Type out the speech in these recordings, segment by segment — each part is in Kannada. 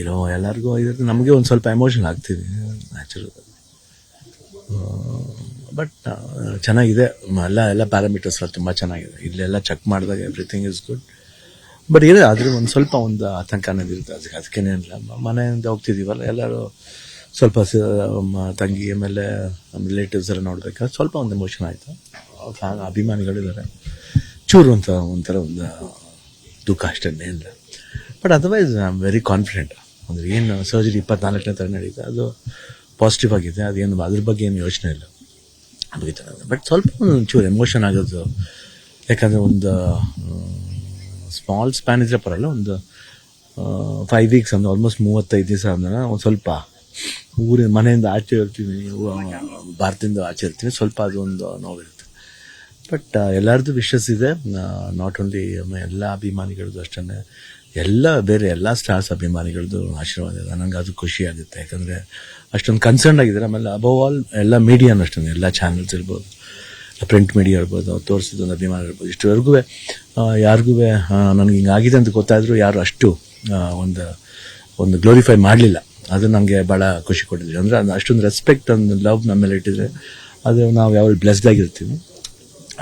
ಏನೋ ಎಲ್ಲರಿಗೂ ಇದ್ರೆ ನಮಗೆ ಒಂದು ಸ್ವಲ್ಪ ಎಮೋಷನ್ ಆಗ್ತಿದೆ ನ್ಯಾಚುರಲ್ ಬಟ್ ಚೆನ್ನಾಗಿದೆ. ಎಲ್ಲ ಎಲ್ಲ ಪ್ಯಾರಾಮೀಟರ್ಸ್ ಎಲ್ಲ ತುಂಬ ಚೆನ್ನಾಗಿದೆ. ಇಲ್ಲೆಲ್ಲ ಚೆಕ್ ಮಾಡಿದಾಗ ಎವ್ರಿಥಿಂಗ್ ಇಸ್ ಗುಡ್ ಬಟ್ ಇದೆ, ಆದರೂ ಒಂದು ಸ್ವಲ್ಪ ಒಂದು ಆತಂಕ ಅನ್ನೋದು ಇರುತ್ತೆ ಅದಕ್ಕೆ ಅದಕ್ಕೇನೆ ಇಲ್ಲ ಮನೆಯಿಂದ ಹೋಗ್ತಿದ್ದೀವಲ್ಲ ಎಲ್ಲರೂ ಸ್ವಲ್ಪ ತಂಗಿ, ಆಮೇಲೆ ರಿಲೇಟಿವ್ಸ್ ಎಲ್ಲ ನೋಡ್ಬೇಕಾದ್ರೆ ಸ್ವಲ್ಪ ಒಂದು ಎಮೋಷನ್ ಆಯಿತು. ಅಭಿಮಾನಿಗಳಿದ್ದಾರೆ. ಚೂರು ಅಂತ ಒಂಥರ ಒಂದು ದುಃಖ ಅಷ್ಟೇ ಇಲ್ಲ. But otherwise I am very confident ಅಂದರೆ ಏನು ಸರ್ಜರಿ ಇಪ್ಪತ್ನಾಲ್ಕನೇ ಥರ ನಡೀತಾ, ಅದು ಪಾಸಿಟಿವ್ ಆಗಿದೆ. ಅದೇನು ಅದ್ರ ಬಗ್ಗೆ ಏನು ಯೋಚನೆ ಇಲ್ಲ. ಮುಗಿತಾ ಬಟ್ ಸ್ವಲ್ಪ ಒಂಚೂರು ಎಮೋಷನ್ ಆಗೋದು. ಯಾಕಂದರೆ ಒಂದು ಸ್ಮಾಲ್ ಸ್ಪ್ಯಾನ್ ಇದ್ರೆ ಪರಲ್ಲ ಒಂದು ಫೈವ್ ವೀಕ್ಸ್ ಅಂದ್ರೆ ಆಲ್ಮೋಸ್ಟ್ ಮೂವತ್ತೈದು ದಿವಸ ಅಂದ್ರೆ ಒಂದು ಸ್ವಲ್ಪ ಊರಿನ ಮನೆಯಿಂದ ಆಚೆ ಇರ್ತೀವಿ ಭಾರತದಿಂದ ಆಚೆ ಇರ್ತೀವಿ ಸ್ವಲ್ಪ ಅದು ಒಂದು ನೋವಿರುತ್ತೆ ಬಟ್ ಎಲ್ಲರದ್ದು ವಿಶಸ್ ಇದೆ. ನಾಟ್ ಓನ್ಲಿ ಎಲ್ಲ ಅಭಿಮಾನಿಗಳದ್ದು ಅಷ್ಟೇ ಎಲ್ಲ, ಬೇರೆ ಎಲ್ಲ ಸ್ಟಾರ್ಸ್ ಅಭಿಮಾನಿಗಳದ್ದು ಆಶೀರ್ವಾದ ಇದೆ. ನನಗೆ ಅದು ಖುಷಿ ಆಗುತ್ತೆ. ಯಾಕಂದರೆ ಅಷ್ಟೊಂದು ಕನ್ಸರ್ನ್ ಆಗಿದ್ದಾರೆ. ಆಮೇಲೆ ಅಬವ್ ಆಲ್ ಎಲ್ಲ ಮೀಡಿಯಾನು ಅಷ್ಟೇ ಎಲ್ಲ ಚಾನಲ್ಸ್ ಇರ್ಬೋದು. ಪ್ರಿಂಟ್ ಮೀಡಿಯಾ ಇರ್ಬೋದು. ಅವ್ರು ತೋರಿಸಿದ ಒಂದು ಅಭಿಮಾನ ಇರ್ಬೋದು. ಇಷ್ಟವರೆಗೂ ಯಾರಿಗೂ ನನಗೆ ಹಿಂಗಾಗಿದೆ ಅಂತ ಗೊತ್ತಾದರೂ ಯಾರು ಅಷ್ಟು ಒಂದು ಒಂದು ಗ್ಲೋರಿಫೈ ಮಾಡಲಿಲ್ಲ. ಅದು ನನಗೆ ಭಾಳ ಖುಷಿ ಕೊಟ್ಟಿದ್ರು ಅಂದರೆ ಅಷ್ಟೊಂದು ರೆಸ್ಪೆಕ್ಟ್ ಒಂದು ಲವ್ ನಮ್ಮ ಮೇಲೆ ಇಟ್ಟಿದ್ರೆ, ಅದು ನಾವು ಯಾವಾಗ ಬ್ಲೆಸ್ಡ್ ಆಗಿರ್ತೀವಿ.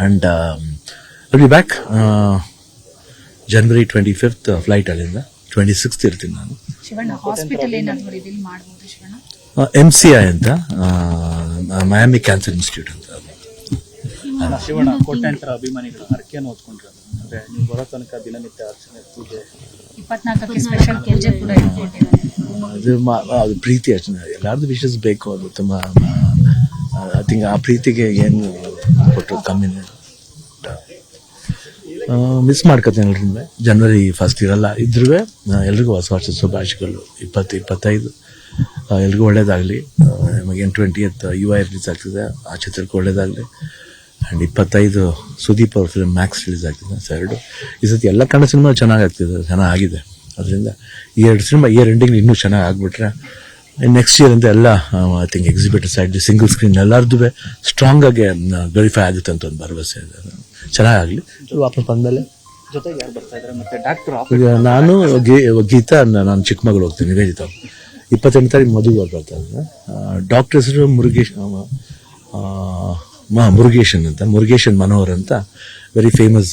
And will be back January twenty fifth flight ಅಲ್ಲಿಂದ. ಟ್ವೆಂಟಿ ಸಿಕ್ಸ್ತ್ ಇರ್ತೀನಿ ನಾನು. ಎಂ ಸಿ ಐ ಅಂತ ಮಯಾಮಿ ಕ್ಯಾನ್ಸರ್ ಇನ್ಸ್ಟಿಟ್ಯೂಟ್ ಅಂತ. ಶಿವಣ್ಣ ಕೋಟ್ಯಾಂತರ ಅಭಿಮಾನಿಗಳು ಹರಕೆಯನ್ನು ಓದ್ಕೊಂಡಿರೋದು ಅಂದ್ರೆ ನೀವು ಬರೋ ತನಕ ದಿನನಿತ್ಯ ಅರ್ಚನೆ ಪೂಜೆ. ಇಪ್ಪತ್ನಾಲ್ಕಕ್ಕೆ ಸ್ಪೆಷಲ್ ಪೂಜೆ ಕೂಡ ಇಟ್ಕೊಂಡಿದ್ದಾರೆ. ಅದು ಮಾ- ಅದು ಪ್ರೀತಿ ಅಷ್ಟೇ. ಎಲ್ಲಾರ್ದು ವಿಶಸ್ ಬೇಕು. ಅದು ತುಂಬ ಐ ಥಿಂಕ್ ಆ ಪ್ರೀತಿಗೆ ಏನು ಕೊಟ್ಟರು ಕಮ್ಮಿ ಮಿಸ್ ಮಾಡ್ಕೊತೀನಿ ಎಲ್ರಿಂದ ಜನವರಿ ಫಸ್ಟ್ ಇರಲ್ಲ. ಇದ್ರೂ ಎಲ್ರಿಗೂ ಹೊಸ ವರ್ಷದ ಶುಭಾಶಯಗಳು. ಇಪ್ಪತ್ತು, ಇಪ್ಪತ್ತೈದು ಎಲ್ರಿಗೂ ಒಳ್ಳೇದಾಗಲಿ. ನಮಗೇನು ಟ್ವೆಂಟಿ ಎತ್ ಯು ಐ ರಿಲೀಸ್ ಆಗ್ತಿದೆ, ಆ ಚಿತ್ರಕ್ಕೆ ಒಳ್ಳೇದಾಗಲಿ. ಆ್ಯಂಡ್ ಇಪ್ಪತ್ತೈದು ಸುದೀಪ್ ಅವ್ರ ಫಿಲ್ಮ್ ಮ್ಯಾಕ್ಸ್ ರಿಲೀಸ್ ಆಗ್ತಿದೆ ಎರಡು. ಈ ಸತಿ ಎಲ್ಲ ಕನ್ನಡ ಸಿನಿಮಾ ಚೆನ್ನಾಗಾಗ್ತಿದೆ ಚೆನ್ನಾಗಿದೆ ಅದರಿಂದ ಈ ಎರಡು ಸಿನಿಮಾ ಇಯರ್ ಎಂಡಿಂಗ್ ಇನ್ನೂ ಚೆನ್ನಾಗಿ ಆಗ್ಬಿಟ್ರೆ ನೆಕ್ಸ್ಟ್ ಇಯರ್ ಅಂತ ಎಲ್ಲ I think exhibitor side single screen ಎಲ್ಲರದ್ದು ಸ್ಟ್ರಾಂಗ್ ಆಗಿ ವೆರಿಫೈ ಆಗುತ್ತೆ ಅಂತ ಒಂದು ಭರವಸೆ ಇದೆ. ಚೆನ್ನಾಗಾಗಲಿ. ವಾಪಸ್ ಬಂದಮೇಲೆ ಈಗ ನಾನು ಗಿ- ಗೀತಾ ನಾನು ಚಿಕ್ಕಮಗಳು ಹೋಗ್ತೀನಿ ನಿವೇದಿತ ಇಪ್ಪತ್ತೆಂಟು ತಾರೀಕು ಮದುವೆ ಅವ್ರು ಬರ್ತಾ ಇದ್ದಾರೆ. ಡಾಕ್ಟರ್ ಹೆಸರು ಮುರುಗೇಶ್ ಮ- ಮುರುಗೇಶನ್ ಅಂತ ಮುರುಗೇಶನ್ ಮನೋಹರ್ ಅಂತ ವೆರಿ ಫೇಮಸ್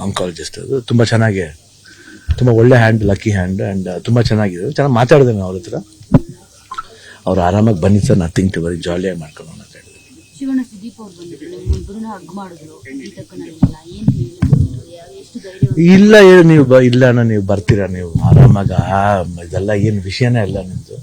ಆಂಕಾಲಜಿಸ್ಟ್ ಅದು. ತುಂಬ ಚೆನ್ನಾಗಿ ತುಂಬ ಒಳ್ಳೆ ಹ್ಯಾಂಡ್ ಲಕ್ಕಿ ಹ್ಯಾಂಡ್ ಆ್ಯಂಡ್ ತುಂಬ ಚೆನ್ನಾಗಿದೆ. ಚೆನ್ನಾಗಿ ಮಾತಾಡಿದೆ ನಾವು ಅವ್ರ ಹತ್ರ. ಅವ್ರು ಆರಾಮಾಗಿ ಬನ್ನಿ ಸರ್ ನಥಿಂಗ್ ಟು ಬರೀ ಜಾಲಿಯಾಗಿ ಮಾಡ್ಕೊಂಡು ಅಂತ ಹೇಳಿದ್ರು. ಶಿವಣ್ಣ ಸುದೀಪ್ ಅವ್ರು ಬಂದಿದ್ರು ಇಬ್ಬರನ್ನ ಹಗ್ ಮಾಡಿದ್ರು. ಗೀತಕ್ಕನಲ್ಲ ಏನು ಹೇಳಿದ್ರು ಯಾವ- ಎಷ್ಟು ಧೈರ್ಯ ಇಲ್ಲ ಏನು ನೀವು ಬ ಇಲ್ಲ ಅಣ್ಣ ನೀವು ಬರ್ತೀರಾ ನೀವು ಆರಾಮಾಗ ಇದೆಲ್ಲ ಏನು ವಿಷಯನೇ ಇಲ್ಲ ನಿಮ್ಮದು